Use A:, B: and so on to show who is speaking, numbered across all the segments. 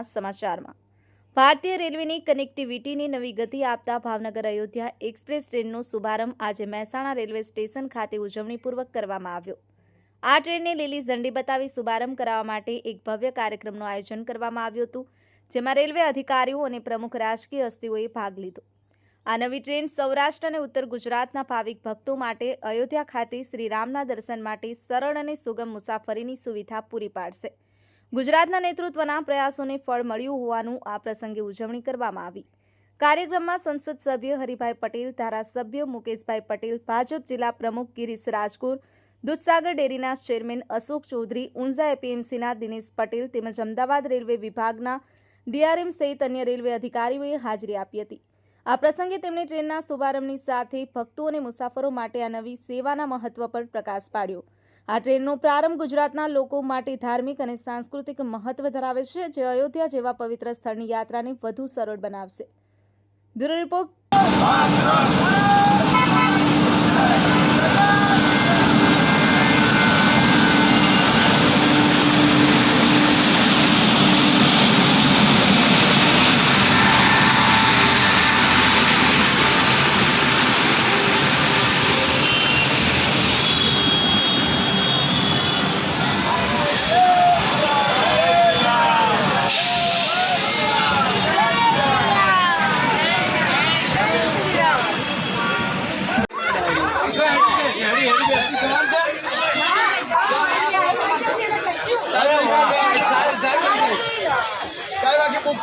A: આજના સમાચારમાં. ભારતીય રેલવેની કનેક્ટિવિટીની નવી ગતિ આપતા ભાવનગર અયોધ્યા એક્સપ્રેસ ટ્રેનનો શુભારંભ આજે મહેસાણા રેલવે સ્ટેશન ખાતે ઉજવણીપૂર્વક કરવામાં આવ્યો. આ ટ્રેનને લીલી ઝંડી બતાવી શુભારંભ કરાવવા માટે એક ભવ્ય કાર્યક્રમનું આયોજન કરવામાં આવ્યું હતું, જેમાં રેલવે અધિકારીઓ અને પ્રમુખ રાજકીય હસ્તીઓએ ભાગ લીધો. આ નવી ટ્રેન સૌરાષ્ટ્ર અને ઉત્તર ગુજરાતના ભાવિક ભક્તો માટે અયોધ્યા ખાતે શ્રી રામના દર્શન માટે સરળ અને સુગમ મુસાફરીની સુવિધા પૂરી પાડશે. ગુજરાતના નેતૃત્વના પ્રયાસોને ફળ મળ્યું હોવાનું આ પ્રસંગે ઉજવણી કરવામાં આવી. કાર્યક્રમમાં સંસદ સભ્ય હરિભાઈ પટેલ, ધારાસભ્ય મુકેશભાઈ પટેલ, ભાજપ જિલ્લા પ્રમુખ ગિરીશ રાજગોર દૂધસાગર ડેરીના ચેરમેન અશોક ચૌધરી, ઊંઝા એપીએમસીના દિનેશ પટેલ તેમજ અમદાવાદ રેલવે વિભાગના ડીઆરએમ સહિત અન્ય રેલવે અધિકારીઓએ હાજરી આપી હતી. આ પ્રસંગે તેમણે ટ્રેનના શુભારંભની સાથે ભક્તો અને મુસાફરો માટે આ નવી સેવાના મહત્વ પર પ્રકાશ પાડ્યો. આ ટ્રેનનો પ્રારંભ ગુજરાતના લોકો માટે ધાર્મિક અને સાંસ્કૃતિક મહત્વ ધરાવે છે, જે અયોધ્યા જેવા પવિત્ર સ્થળની યાત્રાને વધુ સરળ બનાવશે. Bureau report.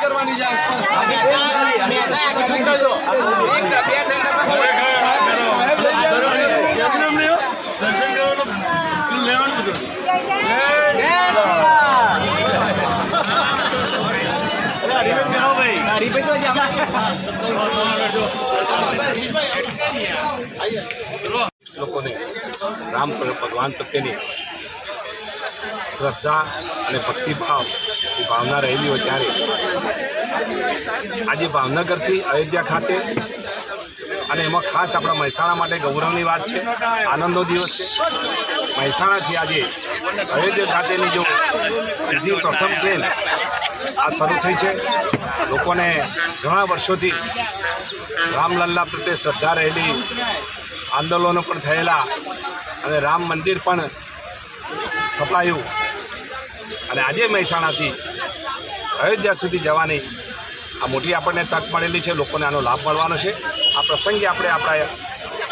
B: કરવાની જાય
C: લોકોને રામ ભગવાન પ્રત્યેની શ્રદ્ધા અને ભક્તિભાવ એ ભાવના રહેલી હોય ત્યારે આજે ભાવનગરથી અયોધ્યા ખાતે અને એમાં ખાસ આપણા મહેસાણા માટે ગૌરવની વાત છે. આનંદનો દિવસ છે. મહેસાણાથી આજે અયોધ્યા ખાતેની જો સીધી પ્રથમ ટ્રેન આ શરૂ થઈ છે. લોકોને ઘણા વર્ષોથી રામલલ્લા પ્રત્યે શ્રદ્ધા રહેલી આંદોલનો પણ થયેલા અને રામ મંદિર પણ સ્થપાયું. અને આજે મહેસાણાથી અયોધ્યા સુધી જવાની આ મોટી આપણને તક મળેલી છે, લોકોને આનો લાભ મળવાનો છે. આ પ્રસંગે આપણે આપણા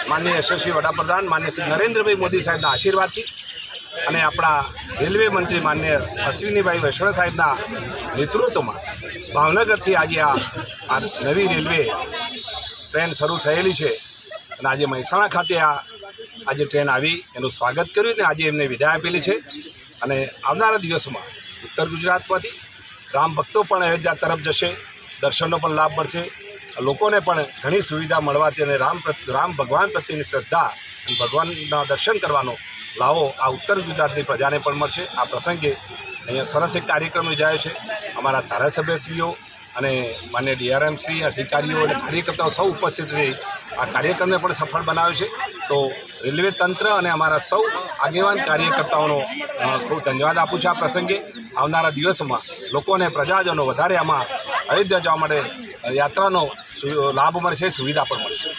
C: માનનીય યશસ્વી વડાપ્રધાન માન્ય શ્રી નરેન્દ્રભાઈ મોદી સાહેબના આશીર્વાદથી અને આપણા રેલવે મંત્રી માન્ય અશ્વિનીભાઈ વૈષ્ણવ સાહેબના નેતૃત્વમાં ભાવનગરથી આજે આ નવી રેલવે ટ્રેન શરૂ થયેલી છે. અને આજે મહેસાણા ખાતે આ આજે ટ્રેન આવી. એનું સ્વાગત કર્યું અને આજે એમને વિદાય આપેલી છે. અને આવનારા દિવસોમાં ઉત્તર ગુજરાતમાંથી રામ ભક્તો પણ અયોધ્યા તરફ જશે, દર્શનનો પણ લાભ મળશે, લોકોને પણ ઘણી સુવિધા મળવાથી અને રામ રામ ભગવાન પ્રત્યેની શ્રદ્ધા અને ભગવાનના દર્શન કરવાનો લાવો આ ઉત્તર ગુજરાતની પ્રજાને પણ મળશે. આ પ્રસંગે અહીંયા સરસ એક કાર્યક્રમ યોજાયો છે. અમારા ધારાસભ્યશ્રીઓ અને માન્ય ડીઆરએમસી અધિકારીઓ અને કાર્યકર્તાઓ સૌ ઉપસ્થિત રહી. આ કાર્યક્રમને પણ સફળ બનાવ્યો છે. તો રેલવે તંત્ર અને અમારા સૌ આગેવાન કાર્યકર્તાઓનો ખૂબ ધન્યવાદ આપું છું આ પ્રસંગે. આવનારા દિવસોમાં લોકોને, પ્રજાજનો વધારે આમાં અયોધ્યા જવા માટે યાત્રાનો લાભ મળશે, સુવિધા પણ મળશે.